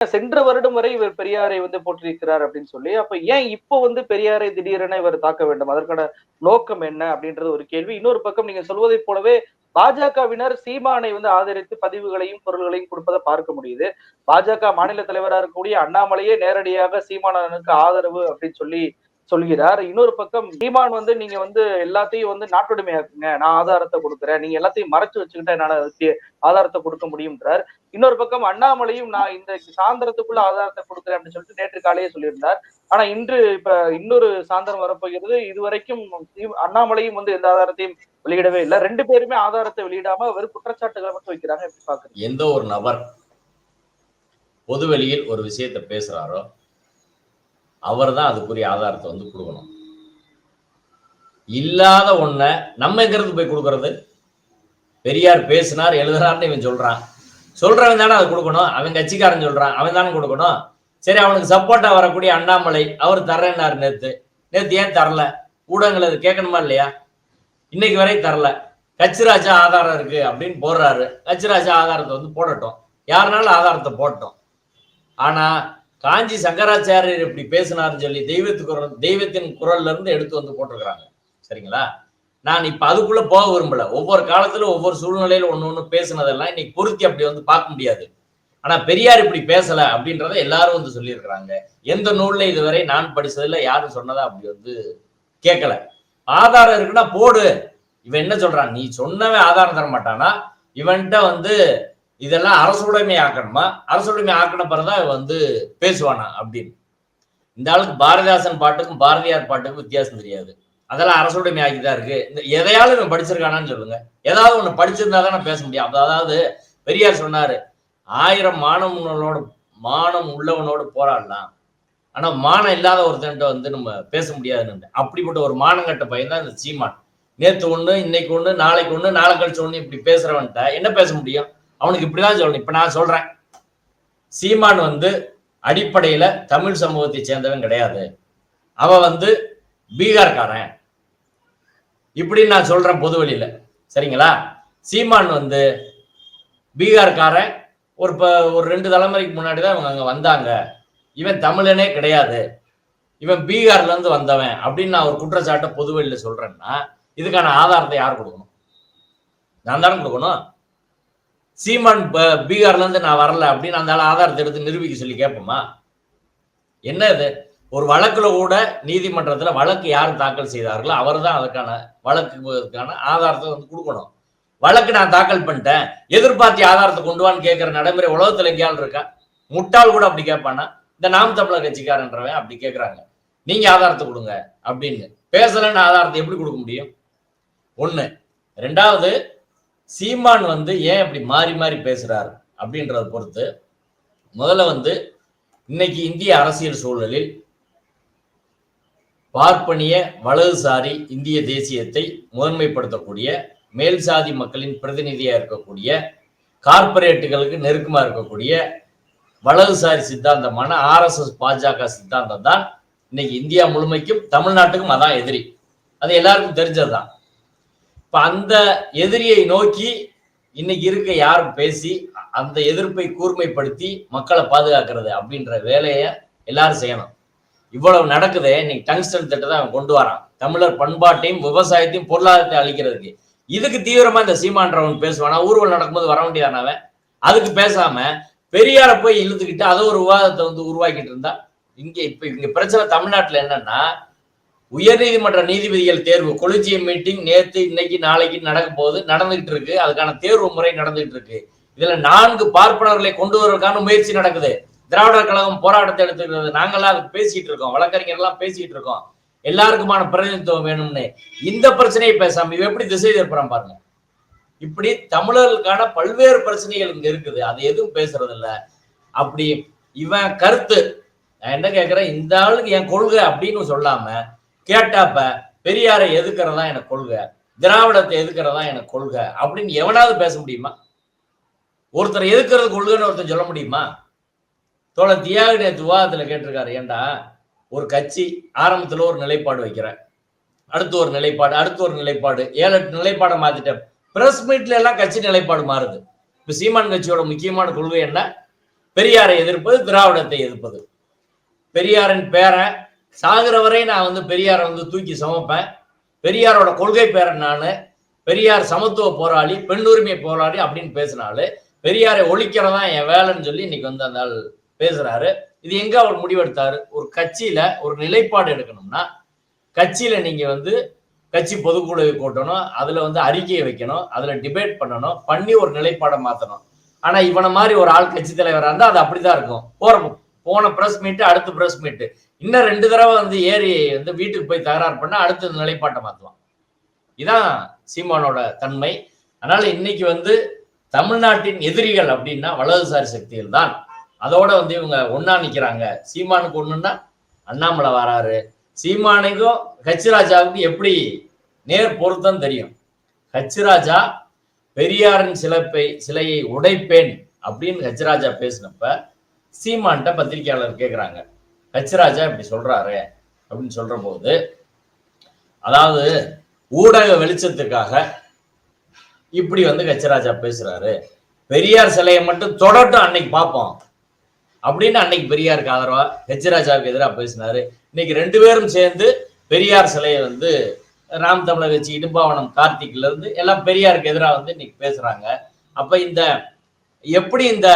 சென்ற வருடம் வரை இவர் பெரியாரை வந்து போற்றிருக்கிறார் அப்படின்னு சொல்லி அப்ப ஏன் இப்போ வந்து பெரியாரை திடீரென இவர் தாக்க வேண்டும்? அதற்கான நோக்கம் என்ன அப்படின்றது ஒரு கேள்வி. இன்னொரு பக்கம் நீங்க சொல்வதைப் போலவே பாஜகவினர் சீமானை வந்து ஆதரித்து பதிவுகளையும் பொருள்களையும் கொடுப்பதை பார்க்க முடியுது. பாஜக மாநில தலைவராக இருக்கக்கூடிய அண்ணாமலையே நேரடியாக சீமானனுக்கு ஆதரவு அப்படின்னு சொல்லி சொல்கிறார். இன்னொரு பக்கம் சீமான் வந்து நீங்க வந்து எல்லாத்தையும் வந்து நாட்டுடைமையாக்குங்க. நான் ஆதாரத்தை கொடுக்குறேன். நீங்க எல்லாத்தையும் மறைச்சு வச்சுக்கிட்டா என்னால ஆதாரத்தை கொடுக்க முடியும்ன்றார். இன்னொரு பக்கம் அண்ணாமலையும் நான் இந்த சாயந்தரத்துக்குள்ள ஆதாரத்தை கொடுக்குறேன் அப்படின்னு சொல்லிட்டு நேற்று காலையே சொல்லியிருந்தார். ஆனா இன்று இப்ப இன்னொரு சாயந்தரம் வரப்போகிறது. இதுவரைக்கும் வரைக்கும் அண்ணாமலையும் வந்து எந்த ஆதாரத்தையும் வெளியிடவே இல்லை. ரெண்டு பேருமே ஆதாரத்தை வெளியிடாம வெறும் குற்றச்சாட்டுகளை மட்டும் வைக்கிறாங்க எப்படி பாக்குறீங்க எந்த ஒரு நபர் பொதுவெளியில் ஒரு விஷயத்தை பேசுறாரோ அவர் தான் அதுக்குரிய ஆதாரத்தை வந்து கொடுக்கணும். இல்லாத ஒன்றை நம்ம எங்கிறது போய் கொடுக்கறது? பெரியார் பேசினார் எழுதுறாருன்னு இவன் சொல்றான். சொல்றவன் தானே அதை கொடுக்கணும் அவன் கட்சிக்காரன் சொல்றான் அவன் தானே கொடுக்கணும். சரி அவனுக்கு சப்போர்ட்டா வரக்கூடிய அண்ணாமலை அவர் தர்றேன்னாரு நேத்து. நேத்து ஏன் தரல? ஊடகங்கள் அது கேட்கணுமா இல்லையா? இன்னைக்கு வரை தரல. கச்சிராஜா ஆதாரம் இருக்கு அப்படின்னு போடுறாரு. கச்சிராஜா ஆதாரத்தை வந்து போடட்டும். யாருனாலும் ஆதாரத்தை போட்டோம் ஆனா காஞ்சி சங்கராச்சாரியர் இப்படி பேசினாருன்னு சொல்லி தெய்வத்து குரல் தெய்வத்தின் குரல்ல இருந்து எடுத்து வந்து போட்டிருக்கிறாங்க. சரிங்களா? நான் இப்ப அதுக்குள்ள போக விரும்பல. ஒவ்வொரு காலத்துல ஒவ்வொரு சூழ்நிலையில ஒன்னு ஒண்ணு பேசுனதெல்லாம் இன்னைக்கு பொருத்தி அப்படி வந்து பார்க்க முடியாது. ஆனா பெரியார் இப்படி பேசல அப்படின்றத எல்லாரும் வந்து சொல்லியிருக்கிறாங்க. எந்த நூல்ல இதுவரை நான் படிச்சதுல யாரும் சொன்னதா அப்படி வந்து கேட்கல. ஆதாரம் இருக்குன்னா போடு. இவன் என்ன சொல்றான்? நீ சொன்னவன் ஆதாரம் தர மாட்டானா இவன்கிட்ட வந்து இதெல்லாம் அரசுடைமை ஆக்கணுமா? அரசுடைமை ஆக்கின பிறகுதான் வந்து பேசுவானா அப்படின்னு. இந்த ஆளுக்கு பாரதிதாசன் பாட்டுக்கும் பாரதியார் பாட்டுக்கும் வித்தியாசம் தெரியாது. அதெல்லாம் அரசுடைமை ஆக்கி தான் இருக்கு. இந்த எதையாலும் இவன் படிச்சிருக்கானான்னு சொல்லுங்க. ஏதாவது ஒண்ணு படிச்சிருந்தா தான் பேச முடியும். அதாவது பெரியார் சொன்னாரு ஆயிரம் மாணவனோட மானம் உள்ளவனோடு போராடலாம். ஆனா மானம் இல்லாத ஒருத்தன்ட்ட வந்து நம்ம பேச முடியாதுன்னு. அப்படிப்பட்ட ஒரு மானங்கட்ட பையன் தான் இந்த சீமான். நேற்று ஒண்ணு இன்னைக்கு ஒண்ணு நாளைக்கு ஒண்ணு நாளை கழிச்சு ஒண்ணு இப்படி பேசுறவன்ட்ட என்ன பேச முடியும்? அவனுக்கு இப்படிதான் சொல்லணும். இப்ப நான் சொல்றேன். சீமான் வந்து அடிப்படையில தமிழ் சமூகத்தை சேர்ந்தவன் கிடையாது. அவன் வந்து பீகார்காரன். இப்படின்னு நான் சொல்றேன் பொது வெளியில சரிங்களா? சீமான் வந்து பீகார்காரன். ஒரு இப்போ ஒரு ரெண்டு தலைமுறைக்கு முன்னாடி தான் இவங்க அங்க வந்தாங்க. இவன் தமிழனே கிடையாது. இவன் பீகார்ல இருந்து வந்தவன் அப்படின்னு நான் ஒரு குற்றச்சாட்டை பொது வெளியில சொல்றேன்னா இதுக்கான ஆதாரத்தை யார் கொடுக்கணும்? நான் தானே கொடுக்கணும்? சீமான் ப- பீகார்ல இருந்து நான் வரல அப்படின்னு அந்த ஆதாரத்தை எடுத்து நிரூபிக்க சொல்லி கேட்போமா? என்ன இது? ஒரு வழக்குல கூட நீதிமன்றத்துல வழக்கு யார் தாக்கல் செய்தார்களோ அவர் தான் அதுக்கான வழக்குக்கான ஆதாரத்தை வந்து கொடுக்கணும். வழக்கு நான் தாக்கல் பண்ணிட்டேன். எதிர்பார்த்து ஆதாரத்தை கொண்டு வான்னு கேட்கிற நடைமுறை உலகத்துல எங்கேயாலும் இருக்கா? முட்டாள் கூட அப்படி கேட்பானா? இந்த நாம் தமிழர் கட்சிக்காரன்றவன் அப்படி கேட்குறாங்க. நீங்க ஆதாரத்தை கொடுங்க அப்படின்னு. பேசலன்னு ஆதாரத்தை எப்படி கொடுக்க முடியும்? ஒண்ணு. ரெண்டாவது சீமான் வந்து ஏன் இப்படி மாறி மாறி பேசுறாரு அப்படின்றத பொறுத்து முதல்ல வந்து இன்னைக்கு இந்திய அரசியல் சூழலில் பார்ப்பனிய வலதுசாரி இந்திய தேசியத்தை முதன்மைப்படுத்தக்கூடிய மேல் சாதி மக்களின் பிரதிநிதியாக இருக்கக்கூடிய கார்ப்பரேட்டுகளுக்கு நெருக்கமாக இருக்கக்கூடிய வலதுசாரி சித்தாந்தமான ஆர்எஸ்எஸ் பாஜக சித்தாந்தம் தான் இன்னைக்கு இந்தியா முழுமைக்கும் தமிழ்நாட்டுக்கும் அதான் எதிரி. அது எல்லாருக்கும் தெரிஞ்சதுதான். இப்ப அந்த எதிரியை நோக்கி இன்னைக்கு இருக்க யாரும் பேசி அந்த எதிர்ப்பை கூர்மைப்படுத்தி மக்களை பாதுகாக்கிறது அப்படின்ற வேலையை எல்லாரும் செய்யணும். இவ்வளவு நடக்குது இன்னைக்கு டங்ஸ்டன் திட்டத்தை அவன் கொண்டு வரான். தமிழர் பண்பாட்டையும் விவசாயத்தையும் பொருளாதாரத்தை அழிக்கிறதுக்கு. இதுக்கு தீவிரமா இந்த சீமான்றவன் பேசுவானா? ஊர்வலம் நடக்கும்போது வர வேண்டியதான அவன்? அதுக்கு பேசாம பெரியார போய் இழுத்துக்கிட்டு அதை ஒரு விவாதத்தை வந்து உருவாக்கிட்டு இருந்தா இங்க இப்ப இங்க பிரச்சனை தமிழ்நாட்டுல என்னன்னா உயர்நீதிமன்ற நீதிபதிகள் தேர்வு. கொலிஜியம் மீட்டிங் நேற்று இன்னைக்கு நாளைக்கு நடக்க போகுது. நடந்துகிட்டு இருக்கு. அதுக்கான தேர்வு முறை நடந்துகிட்டு இருக்கு. இதுல நான்கு பார்ப்பனர்களை கொண்டு வருவதற்கான முயற்சி நடக்குது. திராவிடர் கழகம் போராட்டத்தை எடுத்துக்கிறது. நாங்கெல்லாம் அதுக்கு பேசிட்டு இருக்கோம். வழக்கறிஞர் எல்லாம் பேசிட்டு இருக்கோம். எல்லாருக்குமான பிரதிநிதித்துவம் வேணும்னு. இந்த பிரச்சனையை பேசாம இவன் எப்படி திசை திருப்புறான் பாருங்க. இப்படி தமிழர்களுக்கான பல்வேறு பிரச்சனைகள் இங்க இருக்குது. அது எதுவும் பேசுறது இல்ல அப்படி இவன் கருத்து. நான் என்ன கேட்கிறேன் இந்த ஆளுக்கு என் கொள்கை அப்படின்னு சொல்லாம கேட்டாப்ப பெரியாரை எதுக்கிறதா எனக்கு கொள்கை? திராவிடத்தை எதுக்கிறதா எனக்கு கொள்கை? அப்படின்னு எவனாவது பேச முடியுமா? ஒருத்தர் எதுக்கிறது கொள்கைன்னு ஒருத்தர் சொல்ல முடியுமா? தோழர் தியாகு நேற்று கேட்டிருக்காரு ஏன்டா ஒரு கட்சி ஆரம்பத்துல ஒரு நிலைப்பாடு வைக்கிறேன் அடுத்து ஒரு நிலைப்பாடு அடுத்து ஒரு நிலைப்பாடு ஏழு எட்டு நிலைப்பாடை மாத்திட்டேன் பிரஸ் மீட்ல எல்லாம் கட்சி நிலைப்பாடு மாறுது. இப்ப சீமான் கட்சியோட முக்கியமான கொள்கை என்ன? பெரியாரை எதிர்ப்பது திராவிடத்தை எதிர்ப்பது. பெரியாரின் பேரை சாகிற வரை நான் வந்து பெரியாரை வந்து தூக்கி சமைப்பேன். பெரியாரோட கொள்கை பேரன் நான். பெரியார் சமத்துவ போராளி பெண்ணுரிமை போராளி அப்படின்னு பேசினாலு பெரியாரை ஒழிக்கிறதா என் வேலைன்னு சொல்லி இன்னைக்கு வந்து அந்த ஆள் பேசுறாரு. இது எங்க அவர் முடிவெடுத்தாரு? ஒரு கட்சியில ஒரு நிலைப்பாடு எடுக்கணும்னா கட்சியில நீங்க வந்து கட்சி பொதுக்குழுவை கூட்டணும் அதுல வந்து அறிக்கையை வைக்கணும் அதுல டிபேட் பண்ணணும் பண்ணி ஒரு நிலைப்பாடை மாத்தணும். ஆனா இவனை மாதிரி ஒரு ஆள் கட்சி தலைவராக இருந்தா அது அப்படிதான் இருக்கும். போற போன பிரஸ் மீட்டு அடுத்த பிரஸ் மீட்டு இன்னும் ரெண்டு தடவை வந்து ஏறி வந்து வீட்டுக்கு போய் தகராறு பண்ணா அடுத்த நிலைப்பாட்டை மாத்துவான். இதான் சீமானோட தன்மை. அதனால இன்னைக்கு வந்து தமிழ்நாட்டின் எதிரிகள் அப்படின்னா வலதுசாரி சக்திகள் தான். அதோட வந்து இவங்க ஒன்னா நிக்கிறாங்க. சீமானுக்கு ஒண்ணுன்னா அண்ணாமலை வராரு. சீமானுக்கும் ஹச்ராஜாவுக்கும் எப்படி நேர் பொருத்தம் தெரியும். ஹச்ராஜா பெரியாரின் சிலப்பை சிலையை உடைப்பேன் அப்படின்னு ஹச்ராஜா பேசினப்ப சீமான்கிட்ட பத்திரிகையாளர் கேட்குறாங்க ஹச்ராஜா இப்படி சொல்றாரு அப்படின்னு சொல்ற போது அதாவது ஊடக வெளிச்சத்துக்காக இப்படி வந்து ஹச்ராஜா பேசுறாரு. பெரியார் சிலையை மட்டும் தொடட்டும் அன்னைக்கு பார்ப்போம். அப்படின்னு அன்னைக்கு பெரியாருக்கு ஆதரவா ஹெச்ராஜாவுக்கு எதிராக பேசினாரு. இன்னைக்கு ரெண்டு பேரும் சேர்ந்து பெரியார் சிலையை வந்து ராம் தமிழர் கட்சி இடும்பாவனம் கார்த்திக்ல இருந்து எல்லாம் பெரியாருக்கு எதிராக வந்து இன்னைக்கு பேசுறாங்க. அப்ப இந்த எப்படி இந்த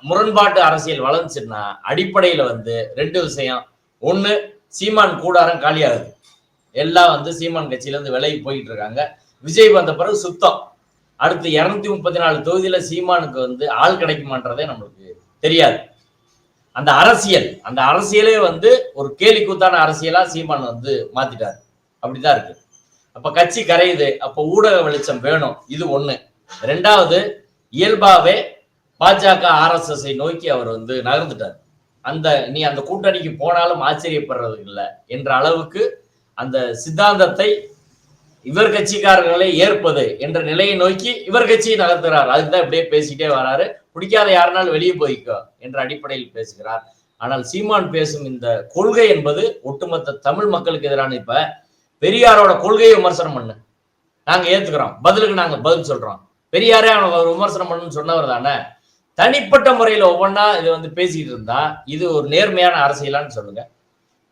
முரண்பாட்டு அரசியல் வளர்ந்துச்சுன்னா அடிப்படையில வந்து ரெண்டு விஷயம். ஒண்ணு சீமான் கூடாரம் காலியாகுது. எல்லாம் வந்து சீமான் கட்சியில இருந்து விலகி போயிட்டு இருக்காங்க விஜய் வந்த பிறகு சுத்தம். அடுத்து இருநூத்தி முப்பத்தி நாலு தொகுதியில சீமானுக்கு வந்து ஆள் கிடைக்குமான்றதே நம்மளுக்கு தெரியாது. அந்த அரசியல் அந்த அரசியலே வந்து ஒரு கேலி கூத்தான அரசியலா சீமான் வந்து மாத்திட்டாரு. அப்படிதான் இருக்கு. அப்ப கட்சி கரையுது. அப்ப ஊடக வெளிச்சம் வேணும். இது ஒண்ணு. ரெண்டாவது இயல்பாகவே பாஜக ஆர்எஸ்எஸ்ஐ நோக்கி அவர் வந்து நகர்ந்துட்டார். அந்த நீ அந்த கூட்டணிக்கு போனாலும் ஆச்சரியப்படுறது இல்லை என்ற அளவுக்கு அந்த சித்தாந்தத்தை இவர் கட்சிக்காரர்களை ஏற்பது என்ற நிலையை நோக்கி இவர் கட்சியை நகர்த்துகிறார் அதுதான் இப்படியே பேசிக்கிட்டே வராரு. பிடிக்காத யாருனாலும் வெளியே போய்க்கோ என்ற அடிப்படையில் பேசுகிறார். ஆனால் சீமான் பேசும் இந்த கொள்கை என்பது ஒட்டுமொத்த தமிழ் மக்களுக்கு எதிரான இப்ப பெரியாரோட கொள்கையை விமர்சனம் பண்ணு. நாங்க ஏத்துக்கிறோம். பதிலுக்கு நாங்க பதில் சொல்றோம். பெரியாரே அவனை விமர்சனம் பண்ணணும்னு சொன்னவர் தானே? தனிப்பட்ட முறையில ஒவ்வொன்றா இதை வந்து பேசிக்கிட்டு இருந்தா இது ஒரு நேர்மையான அரசியலான்னு சொல்லுங்க.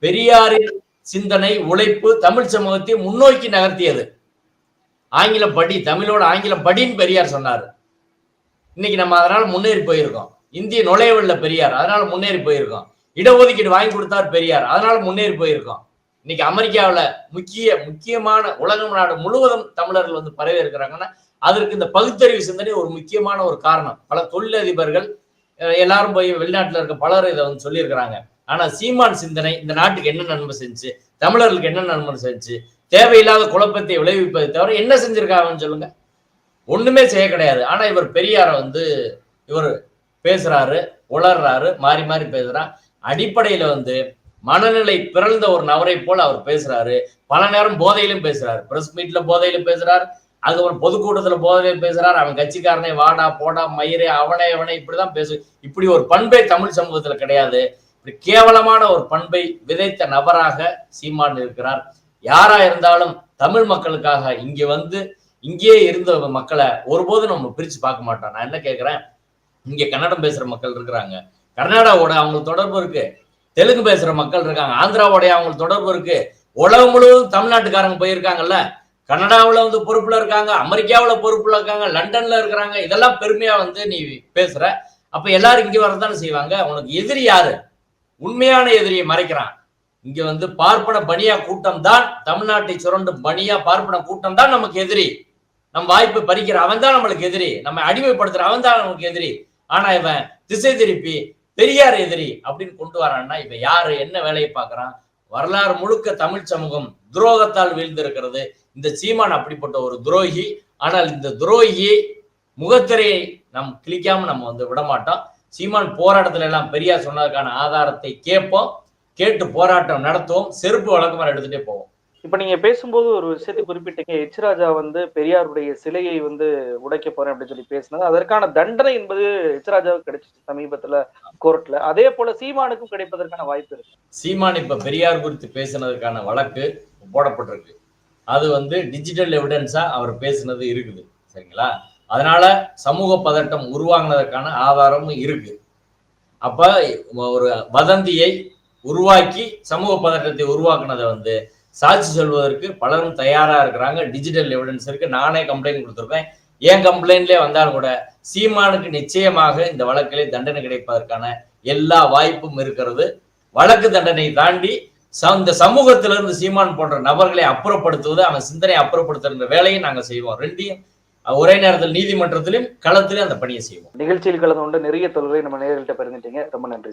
பெரியாரின் சிந்தனை உழைப்பு தமிழ் சமூகத்தை முன்னோக்கி நகர்த்தியது. ஆங்கிலம் படி தமிழோட ஆங்கிலம் படின்னு பெரியார் சொன்னாரு. இன்னைக்கு நம்ம அதனால முன்னேறி போயிருக்கோம். இந்திய நுழைவுள்ள பெரியார் அதனால முன்னேறி போயிருக்கோம். இடஒதுக்கீடு வாங்கி கொடுத்தார் பெரியார் அதனால முன்னேறி போயிருக்கோம். இன்னைக்கு அமெரிக்காவுல முக்கிய முக்கியமான உலகம் நாடு முழுவதும் தமிழர்கள் வந்து பரவி இருக்கிறாங்கன்னா அதற்கு இந்த பகுத்தறிவு சிந்தனை ஒரு முக்கியமான ஒரு காரணம். பல தொழிலதிபர்கள் எல்லாரும் போய் வெளிநாட்டுல இருக்க பலர் இதை வந்து சொல்லியிருக்கிறாங்க. ஆனா சீமான் சிந்தனை இந்த நாட்டுக்கு என்ன நன்மை செஞ்சு தமிழர்களுக்கு என்ன நன்மை செஞ்சு தேவையில்லாத குழப்பத்தை விளைவிப்பதை தவிர என்ன செஞ்சிருக்காங்கன்னு சொல்லுங்க. ஒண்ணுமே செய்ய கிடையாது. ஆனா இவர் பெரியாரை வந்து இவர் பேசுறாரு உளர்றாரு மாறி மாறி பேசுறான் அடிப்படையில வந்து மனநிலை பிறழ்ந்த ஒரு நபரை போல அவர் பேசுறாரு. பல நேரம் போதையிலும் பேசுறாரு. பிரஸ் மீட்ல போதையிலும் பேசுறாரு. அதுக்கப்புறம் பொதுக்கூட்டத்துல போதவே பேசுறாரு. அவன் கட்சிக்காரனே வாடா போடா மயிரே அவனே அவனே இப்படிதான் பேசு. இப்படி ஒரு பண்பை தமிழ் சமூகத்துல கிடையாது. இப்படி கேவலமான ஒரு பண்பை விதைத்த நபராக சீமான் இருக்கிறார். யாரா இருந்தாலும் தமிழ் மக்களுக்காக இங்க வந்து இங்கேயே இருந்த மக்களை ஒருபோதும் நம்ம பிரிச்சு பார்க்க மாட்டோம். நான் என்ன கேட்கிறேன் இங்க கன்னடம் பேசுற மக்கள் இருக்கிறாங்க. கர்நாடகாவோட அவங்களுக்கு தொடர்பு இருக்கு. தெலுங்கு பேசுற மக்கள் இருக்காங்க. ஆந்திராவோட அவங்களுக்கு தொடர்பு இருக்கு. உலகம் முழுவதும் தமிழ்நாட்டுக்காரங்க போயிருக்காங்கல்ல. கனடாவில் வந்து பொறுப்பில் இருக்காங்க அமெரிக்காவில் பொறுப்பில் இருக்காங்க லண்டனில் இருக்கிறாங்க. இதெல்லாம் பெருமையாக வந்து நீ பேசுகிற அப்போ எல்லாரும் இங்கே வரதானே செய்வாங்க? உனக்கு எதிரி யாரு? உண்மையான எதிரியை மறைக்கிறான். இங்கே வந்து பார்ப்பன பணியா கூட்டம் தான் தமிழ்நாட்டை சுரண்டும் பணியா பார்ப்பன கூட்டம் தான் நமக்கு எதிரி. நம் வாய்ப்பு பறிக்கிற அவன் தான் நம்மளுக்கு எதிரி. நம்ம அடிமைப்படுத்துற அவன் தான் நமக்கு எதிரி. ஆனா இவன் திசை திருப்பி பெரியார் எதிரி அப்படின்னு கொண்டு வரான்னா இவன் யாரு? என்ன வேலையை பார்க்கறான்? வரலாறு முழுக்க தமிழ் சமூகம் துரோகத்தால் வீழ்ந்திருக்கிறது. இந்த சீமான் அப்படிப்பட்ட ஒரு துரோகி. ஆனால் இந்த துரோகியை முகத்திரையை நம் கிளிக்காம நம்ம வந்து விடமாட்டோம். சீமான் போராட்டத்துல எல்லாம் பெரியார் சொன்னதுக்கான ஆதாரத்தை கேட்போம். கேட்டு போராட்டம் நடத்துவோம். செருப்பு வழக்கமாக எடுத்துட்டே போவோம். இப்ப நீங்க பேசும்போது ஒரு விஷயத்தை குறிப்பிட்டீங்க எச் ராஜா வந்து பெரியாருடைய சிலையை வந்து உடைக்க போறேன் அப்படின்னு சொல்லி பேசினது. அதற்கான தண்டனை என்பது எச் ராஜாவுக்கு கிடைச்சிச்சு சமீபத்துல கோர்ட்ல. அதே போல சீமானுக்கும் கிடைப்பதற்கான வாய்ப்பு இருக்கு. சீமான் இப்ப பெரியார் குறித்து பேசினதற்கான வழக்கு போடப்பட்டிருக்கு. அது வந்து டிஜிட்டல் எவிடன்ஸா அவர் பேசினது இருக்குது. சரிங்களா? அதனால சமூக பதட்டம் உருவாங்கினதற்கான ஆதாரமும் இருக்கு. அப்ப ஒரு வதந்தியை உருவாக்கி சமூக பதட்டத்தை உருவாக்குனதை வந்து சாட்சி சொல்வதற்கு பலரும் தயாரா இருக்கிறாங்க. டிஜிட்டல் எவிடன்ஸ் இருக்கு. நானே கம்ப்ளைண்ட் கொடுத்துருக்கேன். என் கம்ப்ளைண்ட்லேயே வந்தாலும் கூட சீமானுக்கு நிச்சயமாக இந்த வழக்கிலே தண்டனை கிடைப்பதற்கான எல்லா வாய்ப்பும் இருக்கிறது. வழக்கு தண்டனை தாண்டி ச- இந்த சமூகத்திலிருந்து சீமான் போன்ற நபர்களை அப்புறப்படுத்துவது அவன் சிந்தனை அப்புறப்படுத்துகிற வேலையை நாங்க செய்வோம். ரெண்டையும் ஒரே நேரத்தில் நீதிமன்றத்திலும் களத்திலும் அந்த பணியை செய்வோம். நிகழ்ச்சியில் கலந்து கொண்டு நிறைய தொழிலை நம்ம நேர்கள்ட்ட பிறந்துட்டீங்க ரொம்ப நன்றி